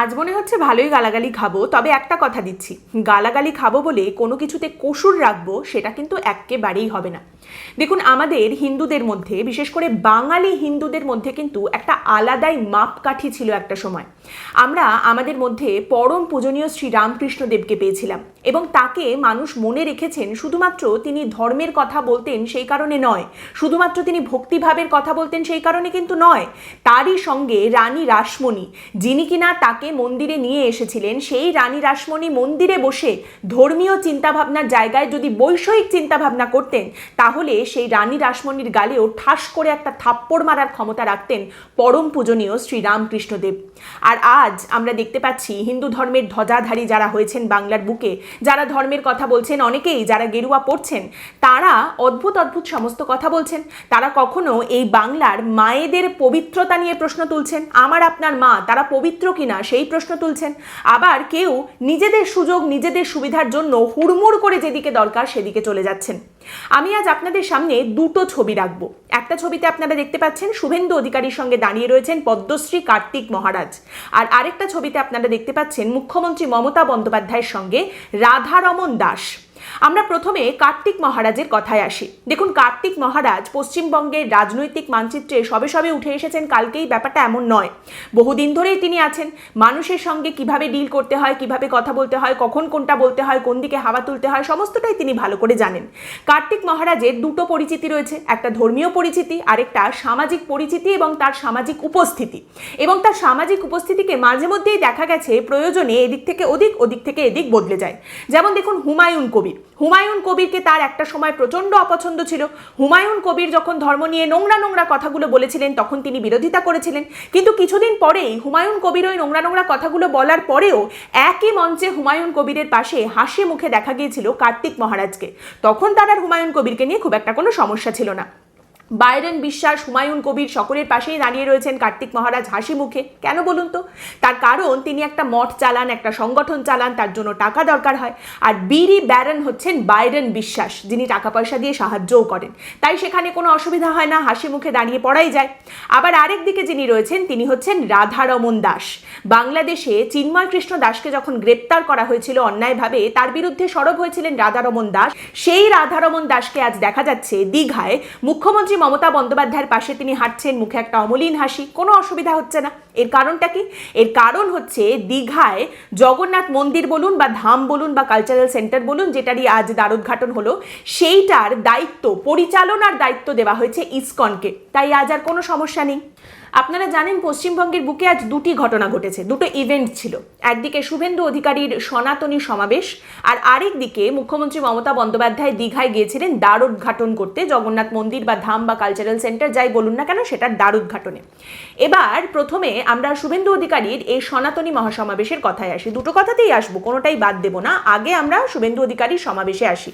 আজ মনে হচ্ছে ভালোই গালাগালি খাব, তবে একটা কথা দিচ্ছি। গালাগালি খাব বলে কোনো কিছুতে কসুর রাখব, সেটা কিন্তু একেবারেই হবে না। দেখুন, আমাদের হিন্দুদের মধ্যে, বিশেষ করে বাঙালি হিন্দুদের মধ্যে কিন্তু একটা আলাদাই মাপকাঠি ছিল একটা সময়। আমরা আমাদের মধ্যে পরম পূজনীয় শ্রী রামকৃষ্ণদেবকে পেয়েছিলাম। এবং তাকে মানুষ মনে রেখেছেন, শুধুমাত্র তিনি ধর্মের কথা বলতেন সেই কারণে নয়। শুধুমাত্র তিনি ভক্তিভাবের কথা বলতেন সেই কারণে কিন্তু নয়। তারই সঙ্গে রানী রাসমণি, যিনি কিনা তাকে মন্দিরে নিয়ে এসেছিলেন, সেই রানী রাসমণি মন্দিরে বসে ধর্মীয় চিন্তাভাবনার জায়গায় যদি বৈষয়িক চিন্তাভাবনা করতেন, তাহলে সেই রানী রাসমণির গালেও ঠাস করে একটা থাপ্পড় মারার ক্ষমতা রাখতেন পরম পূজনীয় শ্রী রামকৃষ্ণদেব। আর আজ আমরা দেখতে পাচ্ছি হিন্দু ধর্মের ধ্বজাধারী যারা হয়েছেন বাংলার বুকে যারা ধর্মের কথা বলছেন, অনেকেই যারা গেরুয়া পড়ছেন, তারা অদ্ভুত অদ্ভুত সমস্ত কথা বলছেন। তারা কখনো এই বাংলার মায়েদের পবিত্রতা নিয়ে প্রশ্ন তুলছেন। আমার আপনার মা, তারা পবিত্র কিনা সেই প্রশ্ন তুলছেন। আবার কেউ নিজেদের সুযোগ, নিজেদের সুবিধার জন্য হুড়মুড় করে যেদিকে দরকার সেদিকে চলে যাচ্ছেন। আমি আজ আপনাদের সামনে দুটো ছবি রাখব। একটা ছবিতে আপনারা দেখতে পাচ্ছেন শুভেন্দু অধিকারীর সঙ্গে দাঁড়িয়ে রয়েছেন পদ্মশ্রী কার্তিক মহারাজ। আর আরেকটা ছবিতে আপনারা দেখতে পাচ্ছেন মুখ্যমন্ত্রী মমতা বন্দ্যোপাধ্যায়ের সঙ্গে রাধারমন দাস। আমরা প্রথমে কার্তিক মহারাজের কথায় আসি। দেখুন, কার্তিক মহারাজ পশ্চিমবঙ্গের রাজনৈতিক মানচিত্রে সবে সবে উঠে এসেছেন, কালকেই ব্যাপারটা এমন নয়। বহুদিন ধরেই তিনি আছেন। মানুষের সঙ্গে কীভাবে ডিল করতে হয়, কীভাবে কথা বলতে হয়, কখন কোনটা বলতে হয়, কোন দিকে হাওয়া তুলতে হয়, সমস্তটাই তিনি ভালো করে জানেন। কার্তিক মহারাজের দুটো পরিচিতি রয়েছে, একটা ধর্মীয় পরিচিতি, আরেকটা সামাজিক পরিচিতি এবং তার সামাজিক উপস্থিতি। এবং তার সামাজিক উপস্থিতিকে মাঝে মধ্যেই দেখা গেছে প্রয়োজনে এদিক থেকে ওদিক ওদিক থেকে এদিক বদলে যায়। যেমন দেখুন হুমায়ুন কবির। হুমায়ুন কবিরকে তার একটা সময় প্রচণ্ড অপছন্দ ছিল। হুমায়ুন কবির যখন ধর্ম নিয়ে নোংরা নোংরা কথাগুলো বলেছিলেন, তখন তিনি বিরোধিতা করেছিলেন। কিন্তু কিছুদিন পরেই হুমায়ুন কবির ওই নোংরা নোংরা কথাগুলো বলার পরেও একই মঞ্চে হুমায়ুন কবিরের পাশে হাসি মুখে দেখা গিয়েছিল কার্তিক মহারাজকে। তখন তার আর হুমায়ুন কবিরকে নিয়ে খুব একটা কোনো সমস্যা ছিল না। বাইরেন বিশ্বাস, হুমায়ুন কবির সকলের পাশেই দাঁড়িয়ে রয়েছেন কার্তিক মহারাজ হাসি মুখে। কেন বলুন তো? তার কারণ, তিনি একটা মঠ চালান, একটা সংগঠন চালান, তার জন্য টাকা দরকার হয়। আর বিরি ব্যারন হচ্ছেন বাইরেন বিশ্বাস, যিনি টাকা পয়সা দিয়ে সাহায্যও করেন। তাই সেখানে কোনো অসুবিধা হয় না, হাসি মুখে দাঁড়িয়ে পড়াই যায়। আবার আরেক দিকে যিনি রয়েছেন, তিনি হচ্ছেন রাধারমন দাস। বাংলাদেশে চিন্ময় কৃষ্ণ দাসকে যখন গ্রেপ্তার করা হয়েছিল অন্যায়ভাবে, তার বিরুদ্ধে সরব হয়েছিলেন রাধারমন দাস। সেই রাধারমন দাসকে আজ দেখা যাচ্ছে দীঘায় মুখ্যমন্ত্রী মমতা বন্দ্যোপাধ্যায়ের পাশে তিনি হাঁটছেন, মুখে একটা অমলিন হাসি। কোনো অসুবিধা হচ্ছে না। এর কারণটা কি? এর কারণ হচ্ছে দীঘায় জগন্নাথ মন্দির বলুন বা ধাম বলুন বা কালচারাল সেন্টার বলুন, যেটারই আজ দ্বারোদ্ঘাটন হলো, সেইটার দায়িত্ব, পরিচালনার দায়িত্ব দেওয়া হয়েছে ইসকনকে। তাই আজ আর কোনো সমস্যা নেই। আপনারা জানেন পশ্চিমবঙ্গের বুকে আজ দুটি ঘটনা ঘটেছে। দুটো ইভেন্ট ছিল। একদিকে শুভেন্দু অধিকারীর সনাতনী সমাবেশ আর আরেক দিকে মুখ্যমন্ত্রী মমতা বন্দ্যোপাধ্যায় দীঘায় গিয়েছিলেন দ্বার উদ্ঘাটন করতে। জগন্নাথ মন্দির বা ধাম বা কালচারাল সেন্টার যাই বলুন না কেন, সেটার দ্বার উদ্ঘাটনে। এবার প্রথমে আমরা শুভেন্দু অধিকারীর এই সনাতনী মহাসমাবেশের কথায় আসি। দুটো কথাতেই আসব, কোনোটাই বাদ দেবো না। আগে আমরা শুভেন্দু অধিকারীর সমাবেশে আসি।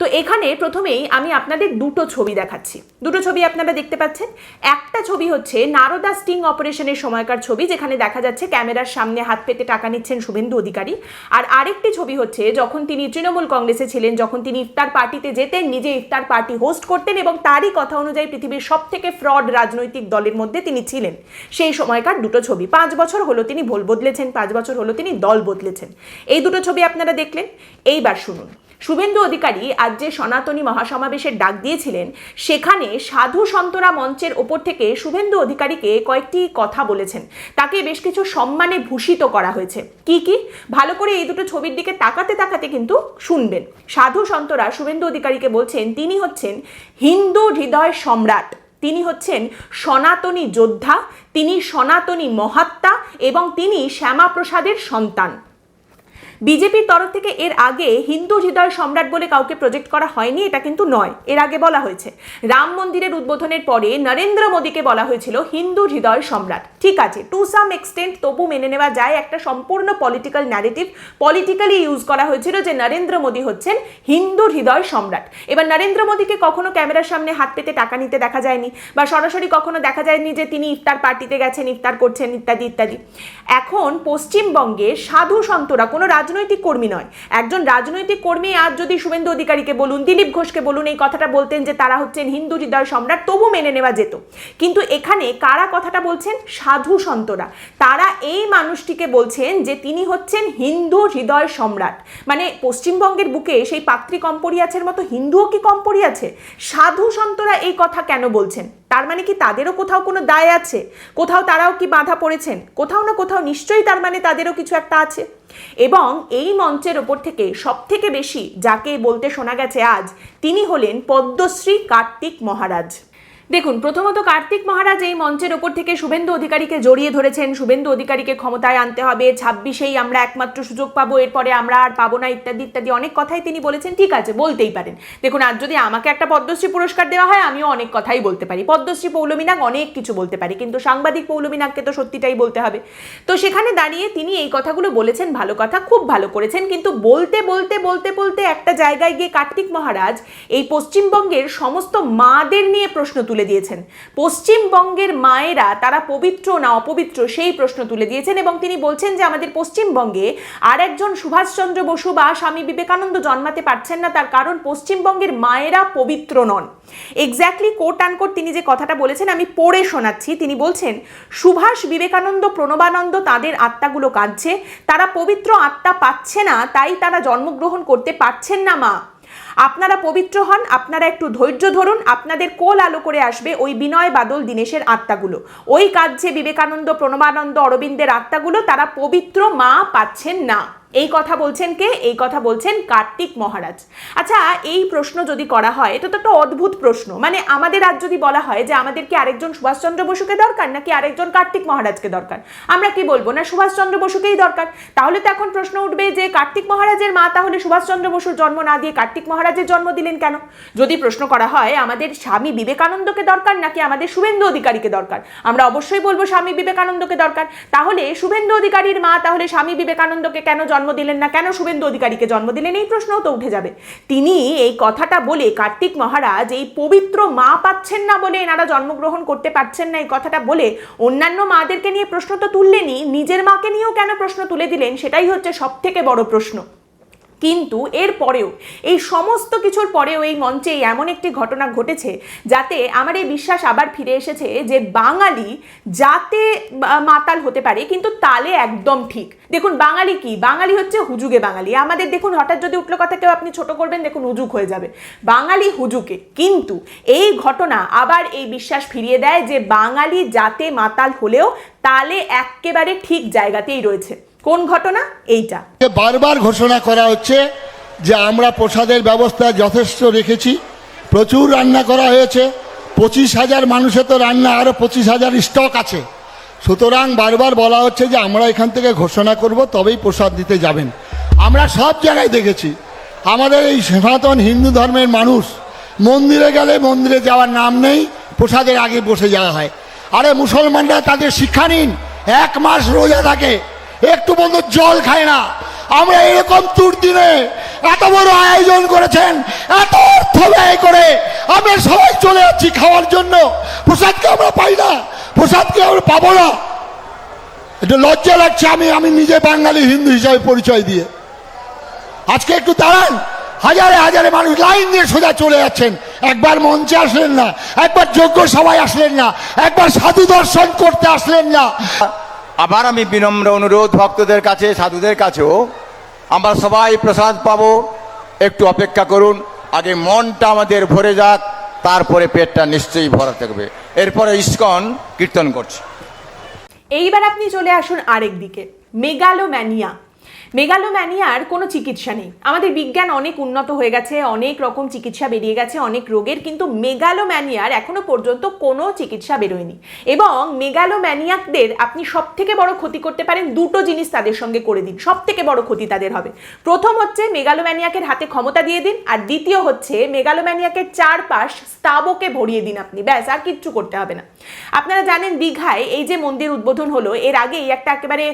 তো এখানে প্রথমেই আমি আপনাদের দুটো ছবি দেখাচ্ছি। দুটো ছবি আপনারা দেখতে পাচ্ছেন। একটা ছবি হচ্ছে নারদা স্টিং অপারেশনের সময়কার ছবি, যেখানে দেখা যাচ্ছে ক্যামেরার সামনে হাত পেতে টাকা নিচ্ছেন শুভেন্দু অধিকারী। আর আরেকটি ছবি হচ্ছে, যখন তিনি তৃণমূল কংগ্রেসে ছিলেন, যখন তিনি ইফতার পার্টিতে যেতেন, নিজে ইফতার পার্টি হোস্ট করতেন এবং তারই কথা অনুযায়ী পৃথিবীর সব থেকে ফ্রড রাজনৈতিক দলের মধ্যে তিনি ছিলেন। সেই সময়কার দুটো ছবি। পাঁচ বছর হলো তিনি ভোল বদলেছেন, পাঁচ বছর হলো তিনি দল বদলেছেন। এই দুটো ছবি আপনারা দেখলেন। এইবার শুনুন। শুভেন্দু অধিকারী আজ যে সনাতনী মহাসমাবেশের ডাক দিয়েছিলেন, সেখানে সাধু সন্তরা মঞ্চের ওপর থেকে শুভেন্দু অধিকারীকে কয়েকটি কথা বলেছেন। তাকে বেশ কিছু সম্মানে ভূষিত করা হয়েছে। কি কি? ভালো করে এই দুটো ছবির দিকে তাকাতে তাকাতে কিন্তু শুনবেন। সাধু সন্তরা শুভেন্দু অধিকারীকে বলছেন, তিনি হচ্ছেন হিন্দু হৃদয় সম্রাট। তিনি হচ্ছেন সনাতনী যোদ্ধা, তিনি সনাতনী মহাত্মা এবং তিনি শ্যামাপ্রসাদের সন্তান। বিজেপির তরফ থেকে এর আগে হিন্দু হৃদয় সম্রাট বলে কাউকে প্রজেক্ট করা হয়নি, এটা কিন্তু নয়। এর আগে বলা হয়েছে। রাম মন্দিরের উদ্বোধনের পরে নরেন্দ্র মোদীকে বলা হয়েছিল হিন্দু হৃদয় সম্রাট। ঠিক আছে টু সাম এক্সটেন্ট তবু মেনে নেওয়া যায়, একটা সম্পূর্ণ পলিটিক্যাল ন্যারেটিভ পলিটিক্যালি ইউজ করা হয়েছিল যে নরেন্দ্র মোদী হচ্ছেন হিন্দু হৃদয় সম্রাট। এবার নরেন্দ্র মোদীকে কখনো ক্যামেরার সামনে হাত পেতে টাকা নিতে দেখা যায়নি, বা সরাসরি কখনো দেখা যায়নি যে তিনি ইফতার পার্টিতে গেছেন, ইফতার করছেন, ইত্যাদি ইত্যাদি। এখন পশ্চিমবঙ্গে সাধু সন্তরা, কোনো রাজ রাজনৈতিক কর্মী নয়। একজন রাজনৈতিক কর্মী আজ যদি শুভেন্দু অধিকারীকে বলুন, দিলীপ ঘোষকে বলুন, এই কথাটা বলতেন যে তারা হচ্ছেন হিন্দু হৃদয় সম্রাট, তবু মেনে নেওয়া যেত। কিন্তু এখানে কারা কথাটা বলছেন? সাধু সন্তরা। তারা এই মানুষটিকে বলছেন যে তিনি হচ্ছেন হিন্দু হৃদয় সম্রাট। মানে পশ্চিমবঙ্গের বুকে সেই পাত্রী কম পড়িয়াছের মতো হিন্দুও কি কম পড়িয়াছে সাধু সন্তরা এই কথা কেন বলছেন? তার মানে কি তাদেরও কোথাও কোনো দায় আছে? কোথাও তারাও কি বাধা পড়েছেন? কোথাও না কোথাও নিশ্চয়ই তার মানে তাদেরও কিছু একটা আছে? এবং এই মঞ্চের ওপর থেকে সব থেকে বেশি যাকে বলতে শোনা গেছে আজ, তিনি হলেন পদ্মশ্রী কার্তিক মহারাজ। দেখুন, প্রথমত কার্তিক মহারাজ এই মঞ্চের ওপর থেকে শুভেন্দু অধিকারীকে জড়িয়ে ধরেছেন। শুভেন্দু অধিকারীকে ক্ষমতায় আনতে হবে। ছাব্বিশেই আমরা একমাত্র সুযোগ পাবো। এরপরে আমরা আর পাবো না, ইত্যাদি ইত্যাদি। অনেক কথাই তিনি বলেছেন। ঠিক আছে, বলতেই পারেন। দেখুন, আর যদি আমাকে একটা পদ্মশ্রী পুরস্কার দেওয়া হয়, আমিও অনেক কথাই বলতে পারি। পদ্মশ্রী পৌলমীনাগ অনেক কিছু বলতে পারি, কিন্তু সাংবাদিক পৌলমীনাগকে তো সত্যিটাই বলতে হবে। তো সেখানে দাঁড়িয়ে তিনি এই কথাগুলো বলেছেন, ভালো কথা, খুব ভালো করেছেন। কিন্তু বলতে বলতে বলতে বলতে একটা জায়গায় গিয়ে কার্তিক মহারাজ এই পশ্চিমবঙ্গের সমস্ত মাদের নিয়ে প্রশ্ন তুলে দিয়েছেন। পশ্চিমবঙ্গের মায়েরা তারা পবিত্র না অপবিত্র সেই প্রশ্ন তুলে দিয়েছেন এবং তিনি বলছেন যে আমাদের পশ্চিমবঙ্গে আর একজন সুভাষচন্দ্র বসু বা স্বামী বিবেকানন্দ জন্মাতে পারছেন না, তার কারণ পশ্চিমবঙ্গের মায়েরা পবিত্র নন। এক্স্যাক্টলি কোট আনকোট তিনি যে কথাটা বলেছেন আমি পড়ে শোনাচ্ছি। তিনি বলছেন, সুভাষ বিবেকানন্দ, প্রণবানন্দ তাদের আত্মাগুলো কাঁদছে। তারা পবিত্র আত্মা পাচ্ছে না, তাই তারা জন্মগ্রহণ করতে পারছেন না মা। আপনারা পবিত্র হন, আপনারা একটু ধৈর্য ধরুন, আপনাদের কোল আলো করে আসবে ওই বিনয় বাদল দিনেশের আত্মাগুলো। ওই কাজ যে বিবেকানন্দ, প্রণবানন্দ, অরবিন্দের আত্মাগুলো, তারা পবিত্র মা পাচ্ছেন না। এই কথা বলছেন কে? এই কথা বলছেন কার্তিক মহারাজ। আচ্ছা এই প্রশ্ন যদি করা হয়, এটা তো একটা অদ্ভুত প্রশ্ন। মানে আমাদের আজ যদি বলা হয় যে আমাদের কি আরেকজন সুভাষচন্দ্র বসুকে দরকার, নাকি আরেকজন কার্তিক মহারাজকে দরকার? আমরা কি বলব না সুভাষচন্দ্র বসুকেই দরকার? তাহলে তো এখন প্রশ্ন উঠবে যে কার্তিক মহারাজের মা তাহলে সুভাষচন্দ্র বসুর জন্ম না দিয়ে কার্তিক মহারাজের জন্ম দিলেন কেন? যদি প্রশ্ন করা হয়, আমাদের স্বামী বিবেকানন্দকে দরকার, নাকি আমাদের শুভেন্দু অধিকারীকে দরকার? আমরা অবশ্যই বলব স্বামী বিবেকানন্দকে দরকার। তাহলে শুভেন্দু অধিকারীর মা তাহলে স্বামী বিবেকানন্দকে কেন জন্ম দিলেন না কেন? শুভেন্দু অধিকারীকে জন্ম দিলেন? এই প্রশ্নও তো উঠে যাবে। তিনি এই কথাটা বলে কার্তিক মহারাজ এই পবিত্র মা পাচ্ছেন না বলে এনারা জন্মগ্রহণ করতে পারছেন না এই কথাটা বলে অন্যান্য মাদেরকে নিয়ে প্রশ্ন তো তুললেনই। নিজের মাকে নিয়েও কেন প্রশ্ন তুলে দিলেন? সেটাই হচ্ছে সব থেকে বড় প্রশ্ন। কিন্তু এর পরেও, এই সমস্ত কিছুর পরেও এই মঞ্চে এমন একটি ঘটনা ঘটেছে যাতে আমার এই বিশ্বাস আবার ফিরে এসেছে যে বাঙালি যাতে মাতাল হতে পারে, কিন্তু তালে একদম ঠিক। দেখুন, বাঙালি কি? বাঙালি হচ্ছে হুজুগে বাঙালি। আমাদের দেখুন, হঠাৎ যদি উঠল কথা কেউ আপনি ছোট করবেন, দেখুন হুজুক হয়ে যাবে। বাঙালি হুজুকে কিন্তু এই ঘটনা আবার এই বিশ্বাস ফিরিয়ে দেয় যে বাঙালি যাতে মাতাল হলেও তালে একেবারে ঠিক জায়গাতেই রয়েছে। কোন ঘটনা? এইটা। বারবার ঘোষণা করা হচ্ছে যে আমরা প্রসাদের ব্যবস্থা যথেষ্ট রেখেছি, প্রচুর রান্না করা হয়েছে, পঁচিশ হাজার মানুষের তো রান্না আরও পঁচিশ হাজার স্টক আছে। সুতরাং বারবার বলা হচ্ছে যে আমরা এখান থেকে ঘোষণা করব, তবেই প্রসাদ দিতে যাবেন। আমরা সব জায়গায় দেখেছি, আমাদের এই সনাতন হিন্দু ধর্মের মানুষ, মন্দিরে গেলে মন্দিরে যাওয়ার নাম নেই, প্রসাদের আগে বসে যাওয়া হয়। আরে মুসলমানরা তাদের শিক্ষা নিন, এক মাস রোজা থাকে একটু বন্ধু জল খায় না। আমরা এরকম তুর দিনে এত বড় আয়োজন করেছেন, এত অর্থ ব্যয় করে আমরা সবাই চলে যাচ্ছি খাওয়ার জন্য। প্রসাদকে আমরা পাই না, প্রসাদকে আমরা পাবো না। একটু লজ্জা লাগছে আমি আমি নিজে বাঙালি, হিন্দু হিসাবে পরিচয় দিয়ে। আজকে একটু দাঁড়ান, হাজারে হাজারে মানুষ লাইন দিয়ে সোজা চলে যাচ্ছেন। একবার মঞ্চে আসলেন না, একবার যোগ্য সবাই আসলেন না, একবার সাধু দর্শন করতে আসলেন না। আবার আমি বিনম্র অনুরোধ ভক্তদের কাছে, সাধুদের কাছেও, আমরা সবাই প্রসাদ পাবো। একটু অপেক্ষা করুন, আগে মনটা আমাদের ভরে যাক, তারপরে পেটটা নিশ্চয়ই ভরা থাকবে। এরপরে ইস্কন কীর্তন করছে। এইবার আপনি চলে আসুন আরেক দিকে, মেগালোম্যানিয়া। মেগালোম্যানিয়ার কোনো চিকিৎসা নেই। আমাদের বিজ্ঞান অনেক উন্নত হয়ে গেছে, অনেক রকম চিকিৎসা বেরিয়ে গেছে, অনেক রোগের, কিন্তু মেগালোম্যানিয়ার এখনও পর্যন্ত কোনো চিকিৎসা বেরোয়নি। এবং মেগালোম্যানিয়াকদের আপনি সব থেকে বড় ক্ষতি করতে পারেন, দুটো জিনিস তাদের সঙ্গে করে দিন। সব থেকে বড় ক্ষতি তাদের হবে। প্রথম হচ্ছে মেগালোম্যানিয়াকের হাতে ক্ষমতা দিয়ে দিন, আর দ্বিতীয় হচ্ছে মেগালোম্যানিয়াকের চারপাশ স্তাবকে ভরিয়ে দিন আপনি। ব্যাস, আর কিচ্ছু করতে হবে না। আপনারা জানেন দীঘায় এই যে মন্দির উদ্বোধন হলো, এর আগেই একটা একেবারে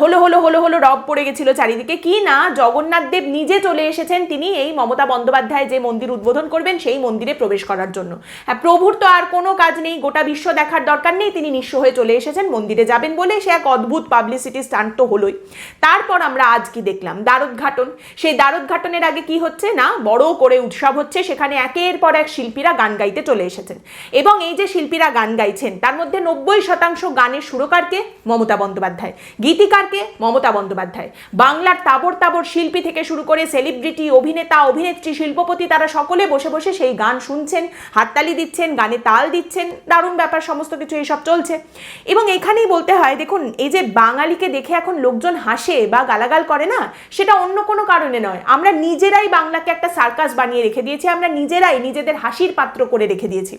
হলো হলো হলো হলো রব পড়ে গেছিল চলছিল চারিদিকে। কি না, জগন্নাথ দেব নিজে চলে এসেছেন তিনি এই মমতা বন্দ্যোপাধ্যায় যে মন্দির উদ্বোধন করবেন সেই মন্দিরে প্রবেশ করার জন্য। হ্যাঁ প্রভুর তো আর কোনো কাজ নেই, গোটা বিশ্ব দেখার দরকার নেই, তিনি নিঃস্ব হয়ে চলে এসেছেন, মন্দিরে যাবেন বলে সে এক অদ্ভুত পাবলিসিটি স্টান্ট তো হলোই। তারপর আমরা আজ কি দেখলাম? দ্বারোদ্ঘাটন। সেই দ্বারোদ্ঘাটনের আগে কি হচ্ছে না, বড় করে উৎসব হচ্ছে, সেখানে একের পর এক শিল্পীরা গান গাইতে চলে এসেছেন। এবং এই যে শিল্পীরা গান গাইছেন, তার মধ্যে নব্বই শতাংশ গানের সুরকারকে মমতা বন্দ্যোপাধ্যায়, গীতিকারকে মমতা বন্দ্যোপাধ্যায়। বাংলার তাবর তাবর শিল্পী থেকে শুরু করে সেলিব্রিটি অভিনেতা, অভিনেত্রী, শিল্পপতি তারা সকলে বসে বসে সেই গান শুনছেন, হাততালি দিচ্ছেন, গানে তাল দিচ্ছেন, দারুণ ব্যাপার, সমস্ত কিছু এসব চলছে। এবং এখানেই বলতে হয়, দেখুন, এই যে বাঙালিকে দেখে এখন লোকজন হাসে বা গালাগাল করে না, সেটা অন্য কোনো কারণে নয়। আমরা নিজেরাই বাংলাকে একটা সার্কাস বানিয়ে রেখে দিয়েছি, আমরা নিজেরাই নিজেদের হাসির পাত্র করে রেখে দিয়েছি।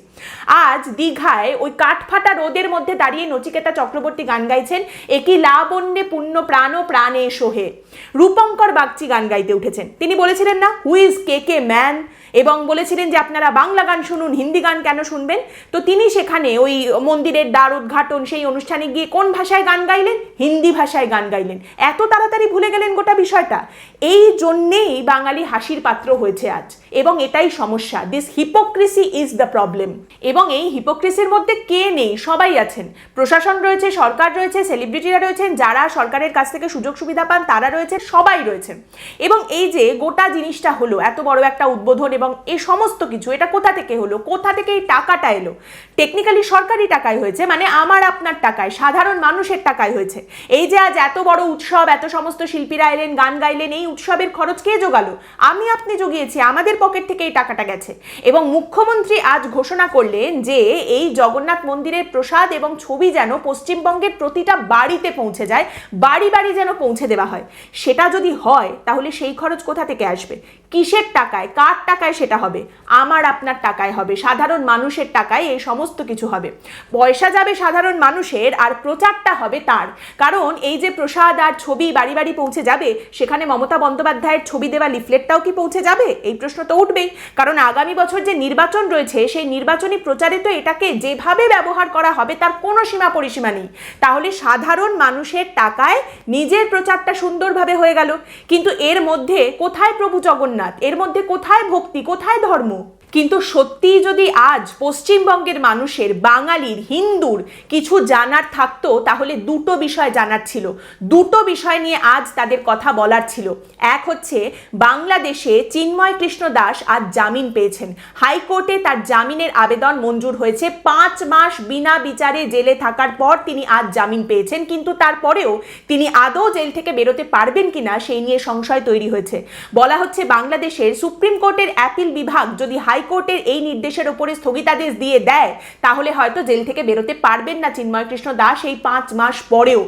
আজ দীঘায় ওই কাঠফাটা রোদের মধ্যে দাঁড়িয়ে নচিকেতা চক্রবর্তী গান গাইছেন একই লাবণ্যে প্রাণ ও প্রাণে সোহে। রূপঙ্কর বাগচি গান গাইতে উঠেছেন। তিনি বলেছিলেন না হুইজ কে কে ম্যান এবং বলেছিলেন যে আপনারা বাংলা গান শুনুন, হিন্দি গান কেন শুনবেন? তো তিনি সেখানে ওই মন্দিরের দ্বার উদ্ঘাটন, সেই অনুষ্ঠানে গিয়ে কোন ভাষায় গান গাইলেন? হিন্দি ভাষায় গান গাইলেন। এত তাড়াতাড়ি ভুলে গেলেন গোটা বিষয়টা। এই জন্যেই বাঙালি হাসির পাত্র হয়েছে আজ। এবং এটাই সমস্যা। This hypocrisy is the problem এবং এই হিপোক্রেসির মধ্যে কে নেই? সবাই আছেন। প্রশাসন রয়েছে, সরকার রয়েছে সেলিব্রিটিরা রয়েছেন, যারা সরকারের কাছ থেকে সুযোগ সুবিধা পান, তারা রয়েছে সবাই রয়েছেন। এবং এই যে গোটা জিনিসটা হলো, এত বড় একটা উদ্বোধন এবং এই সমস্ত কিছু, এটা কোথা থেকে হলো? কোথা থেকে এই টাকাটা এলো? টেকনিক্যালি সরকারি টাকায় হয়েছে মানে আমার আপনার টাকায়, সাধারণ মানুষের টাকায় হয়েছে। এই যে আজ এত বড় উৎসব, এত সমস্ত শিল্পীরা এলেন, গান গাইলেন, এই উৎসবের খরচ কে জোগালো? আমি আপনি জুগিয়েছি, আমাদের পকেট থেকে এই টাকাটা গেছে। এবং মুখ্যমন্ত্রী আজ ঘোষণা করলেন যে, এই জগন্নাথ মন্দিরের প্রসাদ এবং ছবি যেন পশ্চিমবঙ্গের প্রতিটা বাড়িতে পৌঁছে যায়, বাড়ি বাড়ি যেন পৌঁছে দেওয়া হয়। সেটা যদি হয়, তাহলে সেই খরচ কোথা থেকে আসবে? কিসের টাকায়, কার টাকায় সেটা হবে? আমার, আপনার টাকায় হবে। সাধারণ মানুষের টাকায় এই সমস্ত কিছু হবে। পয়সা যাবে সাধারণ মানুষের আর প্রচারটা হবে তার। কারণ এই যে প্রসাদ আর ছবি বাড়ি বাড়ি পৌঁছে যাবে, সেখানে মমতা বন্দ্যোপাধ্যায়ের ছবি দেওয়া লিফলেটটাও কি পৌঁছে যাবে? এই প্রশ্ন তো উঠবেই। কারণ আগামী বছর যে নির্বাচন রয়েছে, সেই নির্বাচনী প্রচারে তো এটাকে যেভাবে ব্যবহার করা হবে, তার কোনো সীমা পরিসীমা নেই। তাহলে সাধারণ মানুষের টাকায় নিজের প্রচারটা সুন্দরভাবে হয়ে গেল। কিন্তু এর মধ্যে কোথায় প্রভু জগন্নাথ? এর মধ্যে কোথায় ভক্তি কোথায় ধর্ম? কিন্তু সত্যিই যদি আজ পশ্চিমবঙ্গের মানুষের, বাঙালির, হিন্দুর কিছু জানার থাকতো, তাহলে দুটো বিষয় জানার ছিল। দুটো বিষয় নিয়ে আজ তাদের কথা বলার ছিল। এক হচ্ছে, বাংলাদেশে চিন্ময় কৃষ্ণ দাস আজ জামিন পেয়েছেন। হাইকোর্টে তার জামিনের আবেদন মঞ্জুর হয়েছে। পাঁচ মাস বিনা বিচারে জেলে থাকার পর তিনি আজ জামিন পেয়েছেন, কিন্তু তারপরেও তিনি আদৌ জেল থেকে বেরোতে পারবেন কিনা, সেই নিয়ে সংশয় তৈরি হয়েছে। বলা হচ্ছে, বাংলাদেশের সুপ্রিম কোর্টের অ্যাপিল বিভাগ যদি হাইকোর্টের এই নির্দেশের ওপরে স্থগিতাদেশ দিয়ে দেয়, তাহলে হয়তো জেল থেকে বেরোতে পারবেন না চিন্ময় কৃষ্ণ দাস এই পাঁচ মাস পরেও।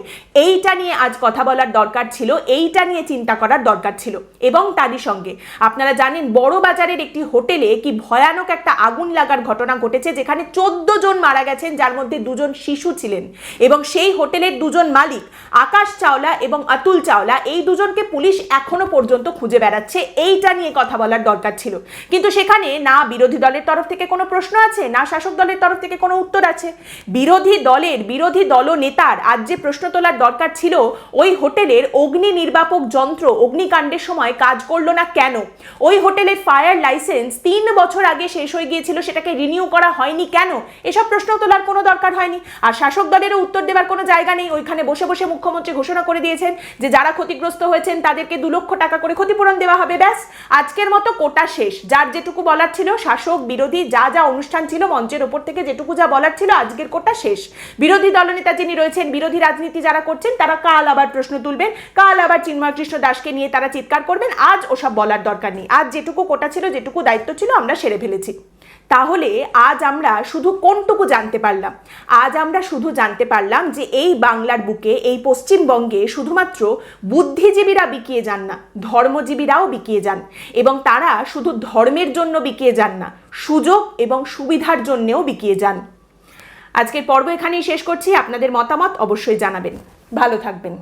এইটা নিয়ে আজ কথা বলার দরকার ছিল, এইটা নিয়ে চিন্তা করার দরকার ছিল। এবং তারই সঙ্গে, আপনারা জানেন বড় বাজারের একটি হোটেলে কি ভয়ানক একটা আগুন লাগার ঘটনা ঘটেছে, যেখানে চোদ্দ জন মারা গেছেন, যার মধ্যে দুজন শিশু ছিলেন। এবং সেই হোটেলের দুজন মালিক, আকাশ চাওলা এবং অতুল চাওলা, এই দুজনকে পুলিশ এখনও পর্যন্ত খুঁজে বেড়াচ্ছে। এইটা নিয়ে কথা বলার দরকার ছিল। কিন্তু সেখানে না বিরোধী দলের তরফ থেকে কোনো প্রশ্ন আছে? না, শাসক দলের তরফ থেকে কোনো উত্তর আছে? বিরোধী দলের, বিরোধী দল নেতার আজ যে প্রশ্ন তোলার দরকার ছিল, ওই হোটেলের অগ্নি নির্বাপক যন্ত্র অগ্নিকাণ্ডের সময় কাজ করল না কেন? ওই হোটেলের ফায়ার লাইসেন্স তিন বছর আগে শেষ হয়ে গিয়েছিল, সেটাকে রিনিউ করা হয়নি কেন? এসব প্রশ্ন তোলার কোনো দরকার হয়নি। আর শাসক দলেরও উত্তর দেওয়ার কোনো জায়গা নেই। ওইখানে বসে বসে মুখ্যমন্ত্রী ঘোষণা করে দিয়েছেন যে, যারা ক্ষতিগ্রস্ত হয়েছেন, তাদেরকে দু লক্ষ টাকা করে ক্ষতিপূরণ দেওয়া হবে। ব্যাস, আজকের মতো কোটা শেষ। যার যেটুকু বলার ছিল শাসক, বিরোধী, যা যা অনুষ্ঠান ছিল, মঞ্চের ওপর থেকে যেটুকু যা বলার ছিল, আজকের কোটা শেষ। বিরোধী দলনেতা যিনি রয়েছেন, বিরোধী রাজনীতি যারা করছেন, তারা কাল আবার প্রশ্ন তুলবেন। কাল আবার চিন্ময় কৃষ্ণ দাসকে নিয়ে তারা চিৎকার করবেন। আজ ওসব বলার দরকার নেই। আজ যেটুকু কোটা ছিল, যেটুকু দায়িত্ব ছিল, আমরা সেরে ফেলেছি। তাহলে আজ আমরা শুধু কোনটুকু জানতে পারলাম? আজ আমরা শুধু জানতে পারলাম যে এই বাংলার বুকে, এই পশ্চিমবঙ্গে শুধুমাত্র বুদ্ধিজীবীরা বিকিয়ে যান না, ধর্মজীবীরাও বিকিয়ে যান এবং তারা শুধু ধর্মের জন্য বিকিয়ে যান না, সুযোগ এবং সুবিধার জন্যেও বিকিয়ে যান। আজকের পর্ব এখানেই শেষ করছি। আপনাদের মতামত অবশ্যই জানাবেন। ভালো থাকবেন।